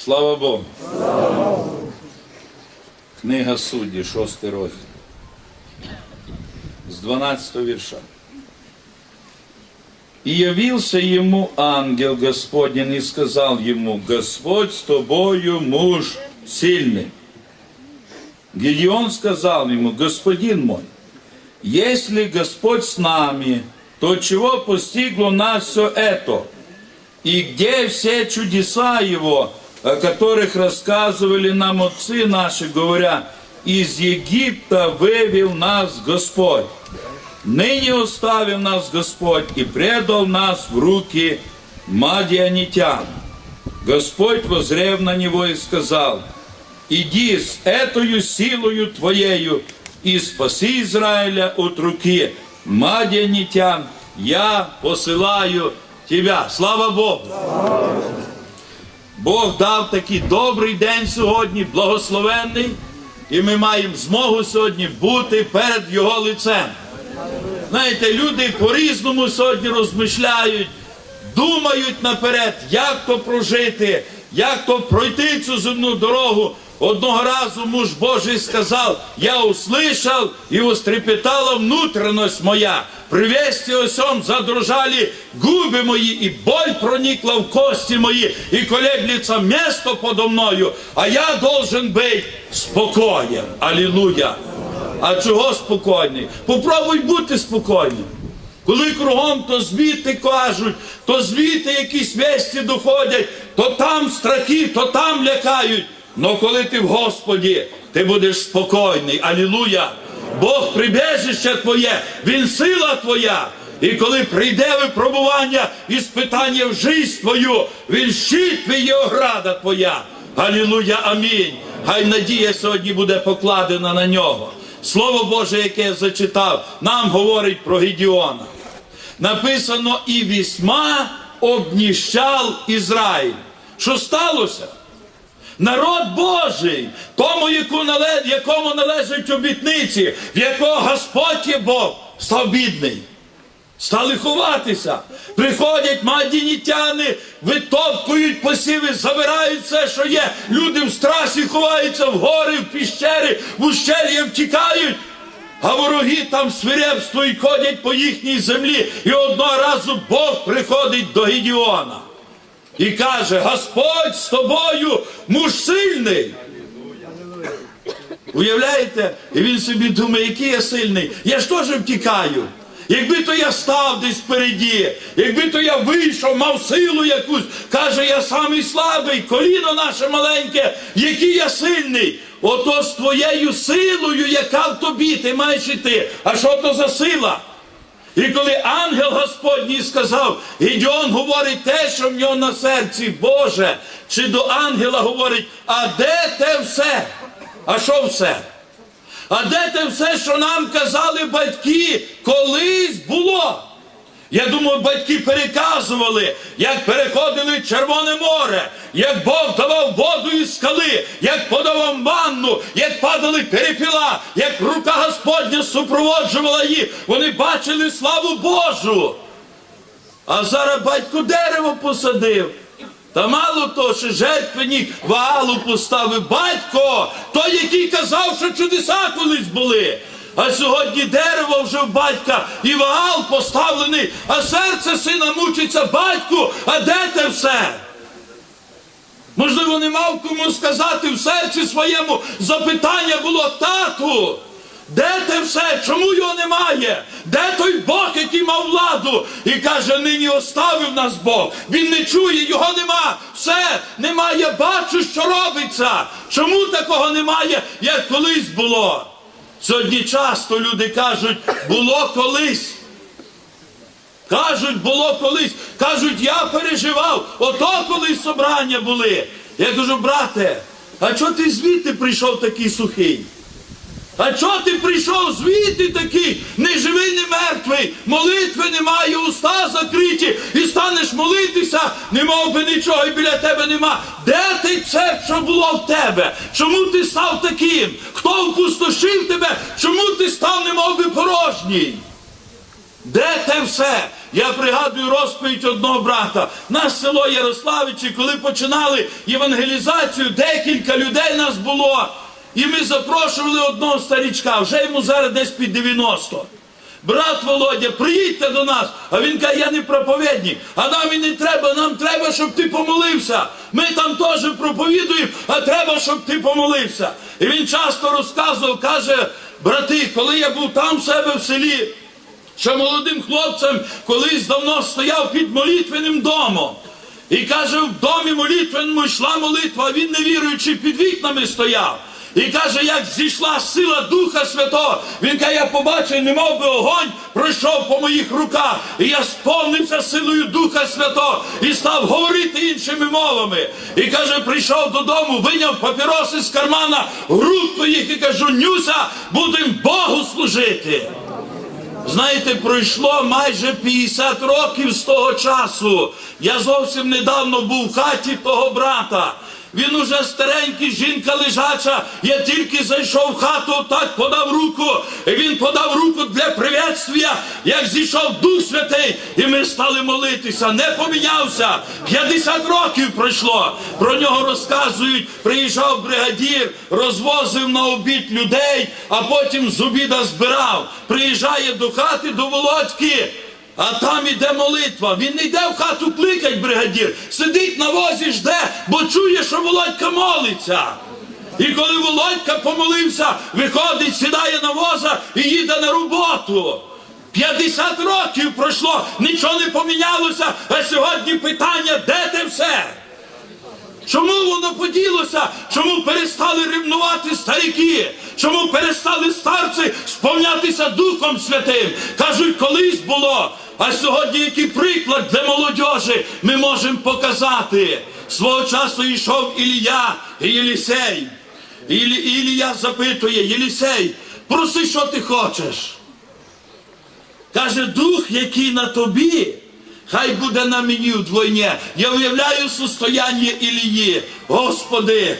Слава Богу. Книга судді, шостий розділ. З 12 вірша. И явился ему ангел Господень и сказал ему, Господь с тобою, муж сильный. Гедеон сказал ему, Господин мой, если Господь с нами, то чего постигло нас все это? И где все чудеса Его, о которых рассказывали нам отцы наши, говоря, из Египта вывел нас Господь. Ныне оставил нас Господь и предал нас в руки мадианитян. Господь возрев на него и сказал, «Иди с этою силою твоею и спаси Израиля от руки мадианитян, я посылаю тебя». Слава Богу! Бог дав такий добрий день сьогодні, благословенний, і ми маємо змогу сьогодні бути перед Його лицем. Знаєте, люди по-різному сьогодні розмишляють, думають наперед, як то прожити, як то пройти цю земну дорогу. Одного разу муж Божий сказав, я услышал и вострепетала внутренность моя. При вести о задрожали губи мої, і боль проникла в кості мої, і колеблется место подо мною, а я должен быть спокоєн. Алілуя! А чого спокійний? Попробуй бути спокійним. Коли кругом то звідти кажуть, то звідти якісь весті доходять, то там страхи, то там лякають. Но коли ти в Господі, ти будеш спокійний. Алілуя! Бог прибежище твоє, Він сила твоя. І коли прийде випробування і спитання в життя твою, він щит твій і ограда твоя. Алілуя, амінь. Хай надія сьогодні буде покладена на нього. Слово Боже, яке я зачитав, нам говорить про Гедіона. Написано і вісьма обніщав Ізраїль. Що сталося? Народ Божий, тому, якому належать обітниці, в якого Господь є Бог, став бідний. Стали ховатися. Приходять мадінітяни, витоптують посіви, забирають все, що є. Люди в страсі ховаються в гори, в піщери, в ущелья втікають. А вороги там свирепствують, ходять по їхній землі. І одного разу Бог приходить до Гедіона і каже: Господь з тобою, муж сильний. Уявляєте? І він собі думає, який я сильний. Я ж теж втікаю. Якби то я став десь впереді, якби то я вийшов, мав силу якусь, каже, я самий слабий, коліно наше маленьке, який я сильний. Ото з твоєю силою, яка в тобі, ти маєш іти. А що то за сила? І коли ангел Господній сказав, Гідіон говорить те, що в нього на серці, Боже, чи до ангела говорить, а де те все? А що все? А де те все, що нам казали батьки, колись було? Я думаю, батьки переказували, як переходили Червоне море, як Бог давав воду із скали, як подавав манну, як падали перепіла, як рука Господня супроводжувала їх. Вони бачили славу Божу. А зараз батько дерево посадив. Та мало того, що жертвенник Ваалу поставив батько, той, який казав, що чудеса колись були. А сьогодні дерево вже в батька і Ваал поставлений, а серце сина мучиться батьку, а де те все? Можливо, не мав кому сказати в серці своєму запитання було тату. Де те все? Чому його немає? Де той Бог, який мав владу? І каже, нині оставив нас Бог. Він не чує, його нема. Все, немає. Бачу, що робиться. Чому такого немає, як колись було? Сьогодні часто люди кажуть, було колись. Кажуть, було колись. Кажуть, я переживав. Ото колись собрання були. Я кажу, брате, а чого ти звідти прийшов такий сухий? А чого ти прийшов звідти такий, не живий, не мертвий, молитви немає, станеш молитися, не мов би нічого, і біля тебе нема. Де ти це, що було в тебе? Чому ти став таким? Хто впустошив тебе? Чому ти став, не мов би порожній? Де те все? Я пригадую розповідь одного брата. Наше село Ярославичі, коли починали євангелізацію, декілька людей нас було. І ми запрошували одного старічка, вже йому зараз десь під 90. Брат Володя, приїдьте до нас. А він каже, я не проповідник, а нам і не треба, нам треба, щоб ти помолився. Ми там теж проповідуємо, а треба, щоб ти помолився. І він часто розказував, каже, брати, коли я був там в себе в селі, що молодим хлопцем колись давно стояв під молитвенним домом. І каже, в домі молитвенному йшла молитва, а він невіруючи під вікнами стояв. І каже, як зійшла сила Духа Святого, він каже, я побачив, не мов би огонь пройшов по моїх руках. І я сповнився силою Духа Святого і став говорити іншими мовами. І каже, прийшов додому, виняв папіроси з кармана, грудку їх і кажу, Нюся, будемо Богу служити. Знаєте, пройшло майже 50 років з того часу. Я зовсім недавно був в хаті того брата. Він уже старенький, жінка лежача. Я тільки зайшов в хату, так подав руку. І він подав руку для приветствия, як зійшов Дух Святий, і ми стали молитися. Не помінявся. 50 років пройшло. Про нього розказують. Приїжджав бригадір, розвозив на обід людей, а потім з обіда збирав. Приїжджає до хати, до Володьки. А там іде молитва. Він не йде в хату кликать бригадір, сидить на возі, жде, бо чує, що Володька молиться. І коли Володька помолився, виходить, сідає на воза і їде на роботу. 50 років пройшло, нічого не помінялося, а сьогодні питання, де те все? Чому воно поділося? Чому перестали старики? Чому перестали старці сповнятися Духом Святим? Кажуть, колись було. А сьогодні який приклад для молодежі ми можемо показати. Свого часу йшов Ілія і Єлісей. Ілі, Ілія запитує, Єлісей, проси, що ти хочеш. Каже, дух, який на тобі, хай буде на мені вдвойне. Я уявляю состояння Ілії. Господи,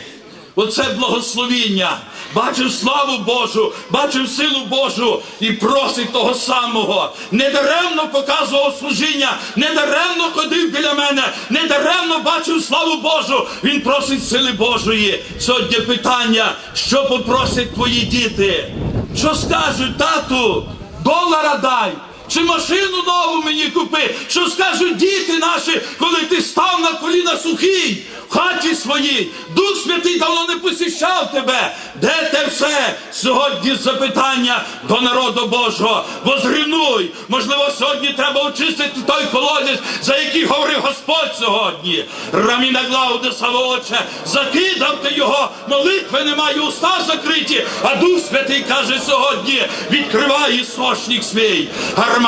оце благословіння. Бачив славу Божу, бачив силу Божу і просить того самого. Недаремно показував служіння, недаремно ходив біля мене, недаремно бачив славу Божу. Він просить сили Божої. Сьогодні питання, що попросять твої діти? Що скажуть, тату, долара дай. Чи машину нову мені купи? Що скажуть діти наші, коли ти став на коліна сухий в хаті своїй? Дух Святий давно не посіщав тебе. Де те все? Сьогодні запитання до народу Божого. Возгринуй. Можливо, сьогодні треба очистити той колодязь, за який говорив Господь сьогодні. Раміна Глауда Савооче, закидав ти його, молитви немає, уста закриті, а Дух Святий каже сьогодні, відкривай істочник свій.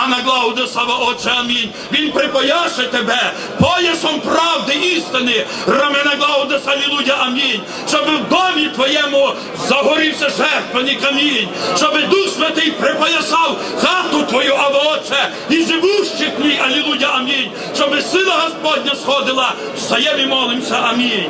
Армана Глауда Савооче, амінь. Він припояше тебе поясом правди істини. Рамена Глауда Салілудя, амінь. Щоб в домі твоєму загорівся жертвений камінь, щоб Дух Святий припоясав хату твою, авооче, і живущих в алілуя, амінь. Щоб сила Господня сходила, встаємо і молимося, амінь.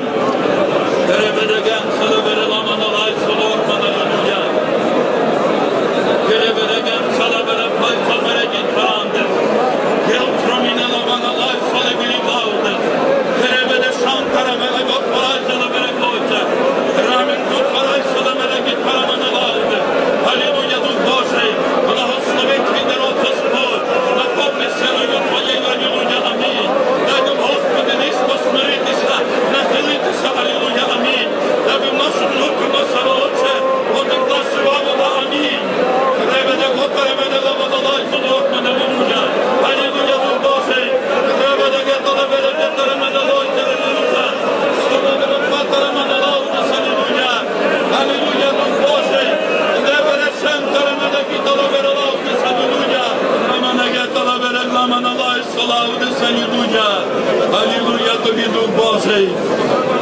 Божий,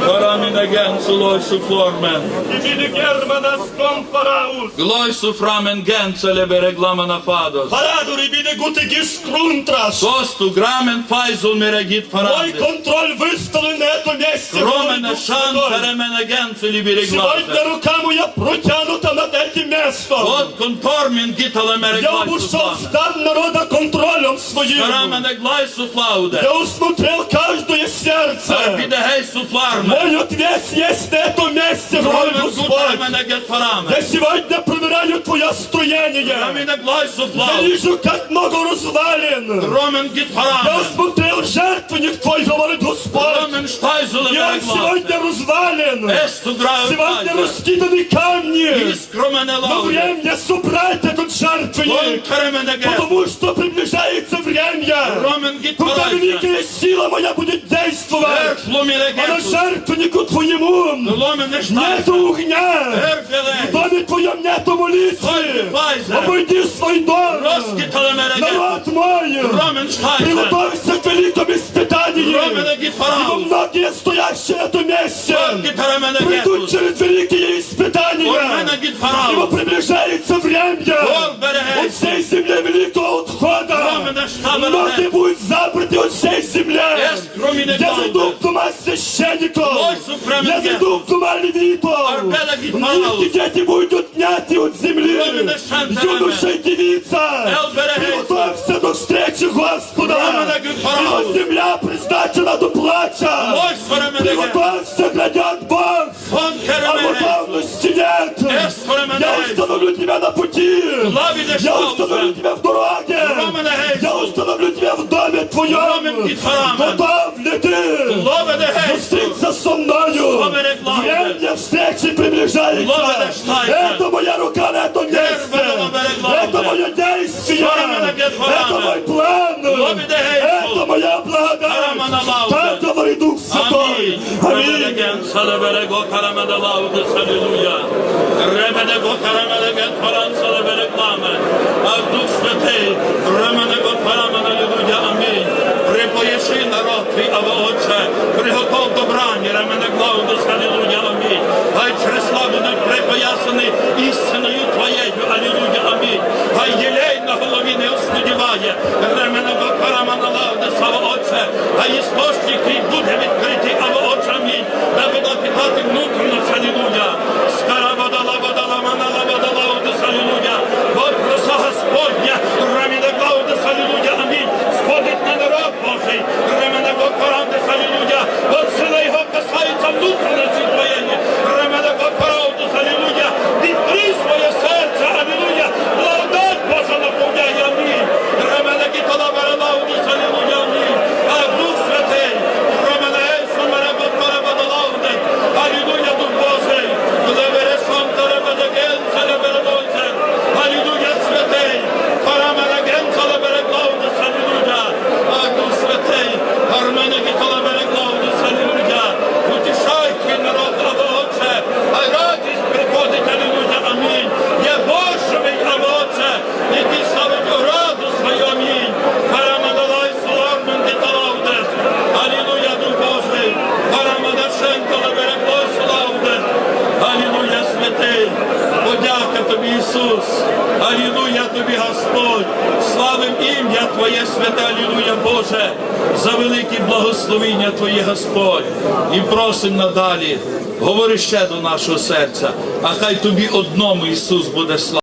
Paraminagen zu Leusu Flormen. Divine Germanas com Paraus. Gloisu Framen Gensele Bereglamana Fados. Paraduri ibili guti gis kruntras. Kostu gramen faizul meregit Мой faradi. контроль выставлен на этом месте. Кромена Дух шан Святой. перемена генцели береглазе. Сегодня рука моя протянута над этим местом. От контормін гітале Я мереглайсу обошел славе. стан народа контролем своим. Карамене глайсу флауде. Я усмотрел каждое сердце. Піде гейсу фларме. Мой ответ есть на этом месте, мой Ромен Господь. гутаремене гет фараме. Я сегодня проверяю твое строение. Раміне глайсу Я флауде. вижу, как много развалин. Ромен гіт Я фараме. смотрел жертвенник твой, говорит Господь. Ромен штайзуле Я мереглазе. сегодня развален. Есту граю Сегодня файзе. раскиданы камни. Іскромене Но лауде. время собрать этот Кон жертвенник. каремене гет. Потому что приближается время. Ромен гіт Когда фарайзе. великая сила моя будет действовать. Ерфлуміле А на гету. жертвеннику твоему Ломене нету штайзе. огня. В Ерфеле. доме твоем нету молитвы. Файзе. Обойди свой дом. Розкітале мереге. Народ мой. Ромен штайзе. Приготовься к великому испытанию. Ромене гіт Ибо фарауде. многие стоящие на этом месте Гітаремене придут гету. через великие испытания. Ромене гіт Ибо фарауде. приближается время Бог от береге. всей земли великого отхода. Ромене штабе Многие будут забраты от всей земли. Ес, кроме Я негода. зайду в дома священников. Ой, супремен Я ге. зайду в дома левитов. Арбеда гитмаус. Их дети будут отняты от земли. Ромене шантереме. Юноша и девица. Ел береге. Приготовься до Господа. його земля призначена до плача. Сферемене ге. Глядят Бог. А готовності нет. Я установлю тебя на пути. Я установлю тебя в дороге. Я установлю тебя в доме твоем. Готовлю. Готов ли ты? sale bere go karamede laude saliluya. Remede go karamede get paran sale bere klame. Avdus ve tey. Благословіння Твоє, Господь. І просим надалі. Говори ще до нашого серця, а хай тобі одному Ісус буде слава.